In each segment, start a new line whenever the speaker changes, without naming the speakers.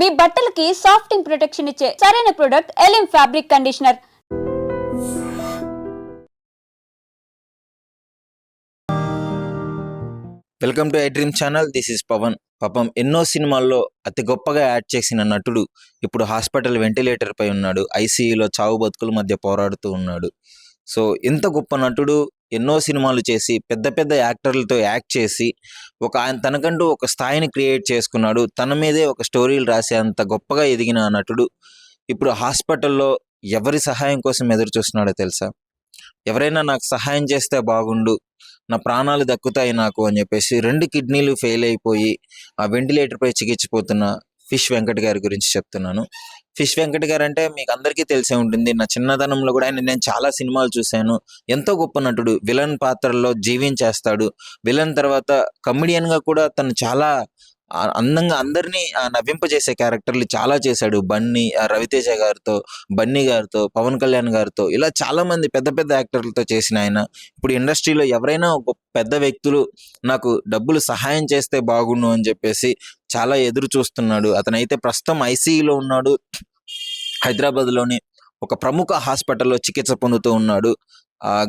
మీ బట్టలకి సాఫ్టింగ్ ప్రొటెక్షన్ ఇచ్చే సరైన product ఎలిమ్ fabric conditioner
welcome to I dream channel this is Pawan పాపం ఎన్నో సినిమాల్లో అతి గొప్పగా యాడ్ చేసిన నటుడు ఇప్పుడు హాస్పిటల్ వెంటిలేటర్ పై ఉన్నాడు. ఐసీయూలో చావు బతుకుల మధ్య పోరాడుతూ ఉన్నాడు. సో ఎంత గొప్ప నటుడు ఎన్నో సినిమాలు చేసి పెద్ద పెద్ద యాక్టర్లతో యాక్ట్ చేసి ఒక ఆయన తనకంటూ ఒక స్థాయిని క్రియేట్ చేసుకున్నాడు. తన మీదే ఒక స్టోరీలు రాసే అంత గొప్పగా ఎదిగిన నటుడు ఇప్పుడు హాస్పిటల్లో ఎవరి సహాయం కోసం ఎదురు చూస్తున్నాడో తెలుసా? ఎవరైనా నాకు సహాయం చేస్తే బాగుండు నా ప్రాణాలు దక్కుతాయి నాకు అని చెప్పేసి రెండు కిడ్నీలు ఫెయిల్ అయిపోయి ఆ వెంటిలేటర్పై చికిత్స చికిత్సపోతున్న ఫిష్ వెంకట్ గారి గురించి చెప్తున్నాను. ఫిష్ వెంకట్ గారు అంటే మీకు అందరికీ తెలిసే ఉంటుంది. నా చిన్నతనంలో కూడా ఆయన నేను చాలా సినిమాలు చూశాను. ఎంతో గొప్ప నటుడు. విలన్ పాత్రల్లో జీవించేస్తాడు. విలన్ తర్వాత comedian గా కూడా తను చాలా అందంగా అందరినీ ఆ నవ్వింపజేసే క్యారెక్టర్లు చాలా చేశాడు. బన్నీ రవితేజ గారితో బన్నీ గారితో పవన్ కళ్యాణ్ గారితో ఇలా చాలా మంది పెద్ద పెద్ద యాక్టర్లతో చేసిన ఆయన. ఇప్పుడు ఇండస్ట్రీలో ఎవరైనా ఒక పెద్ద వ్యక్తులు నాకు డబ్బులు సహాయం చేస్తే బాగుండు అని చెప్పేసి చాలా ఎదురు చూస్తున్నాడు. అతనైతే ప్రస్తుతం ఐసీయూలో ఉన్నాడు. హైదరాబాద్లోని ఒక ప్రముఖ హాస్పిటల్లో చికిత్స పొందుతూ ఉన్నాడు.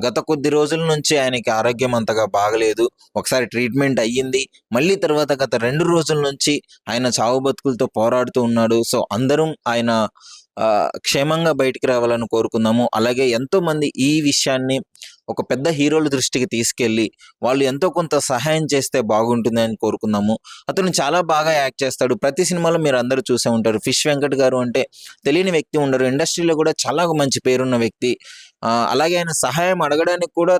గత కొద్ది రోజుల నుంచి ఆయనకి ఆరోగ్యం అంతగా బాగలేదు. ఒకసారి ట్రీట్మెంట్ అయ్యింది. మళ్ళీ తర్వాత గత రెండు రోజుల నుంచి ఆయన చావు బతుకులతో పోరాడుతూ ఉన్నాడు. సో అందరం ఆయన క్షేమంగా బయటికి రావాలని కోరుకుందాము. అలాగే ఎంతో మంది ఈ విషయాన్ని ఒక పెద్ద హీరోల దృష్టికి తీసుకెళ్ళి వాళ్ళు ఎంతో కొంత సహాయం చేస్తే బాగుంటుంది అని కోరుకున్నాము అతను చాలా బాగా యాక్ట్ చేస్తాడు. ప్రతి సినిమాలో మీరు అందరూ చూసే ఉంటారు. ఫిష్ వెంకట్ గారు అంటే తెలియని వ్యక్తి ఉండరు. ఇండస్ట్రీలో కూడా చాలా మంచి పేరున్న వ్యక్తి. అలాగే ఆయన సహాయం అడగడానికి కూడా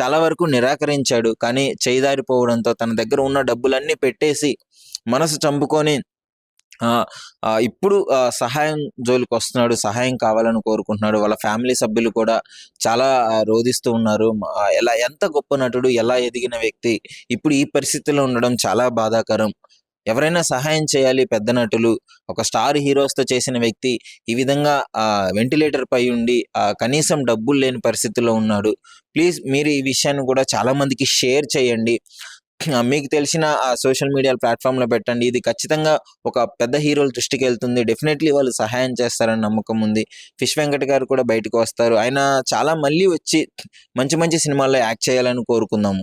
చాలా వరకు నిరాకరించాడు. కానీ చేదారిపోవడంతో తన దగ్గర ఉన్న డబ్బులన్నీ పెట్టేసి మనసు చంపుకొని ఇప్పుడు సహాయం జోలికి వస్తున్నాడు సహాయం కావాలని కోరుకుంటున్నాడు వాళ్ళ ఫ్యామిలీ సభ్యులు కూడా చాలా రోధిస్తూ ఉన్నారు. ఎలా ఎంత గొప్ప నటుడు ఎలా ఎదిగిన వ్యక్తి ఇప్పుడు ఈ పరిస్థితిలో ఉండడం చాలా బాధాకరం. ఎవరైనా సహాయం చేయాలి పెద్ద నటులు ఒక స్టార్ హీరోస్తో చేసిన వ్యక్తి ఈ విధంగా వెంటిలేటర్ పై ఉండి కనీసం డబ్బులు లేని పరిస్థితిలో ఉన్నాడు. ప్లీజ్ మీరు ఈ విషయాన్ని కూడా చాలా మందికి షేర్ చేయండి. మీకు తెలిసిన ఆ సోషల్ మీడియా ప్లాట్ఫామ్లో పెట్టండి. ఇది ఖచ్చితంగా ఒక పెద్ద హీరోల దృష్టికి వెళ్తుంది డెఫినెట్లీ వాళ్ళు సహాయం చేస్తారని నమ్మకం ఉంది. ఫిష్ వెంకట్ గారు కూడా బయటకు వస్తారు. ఆయన చాలా మళ్ళీ వచ్చి మంచి మంచి సినిమాల్లో యాక్ట్ చేయాలని కోరుకుందాము.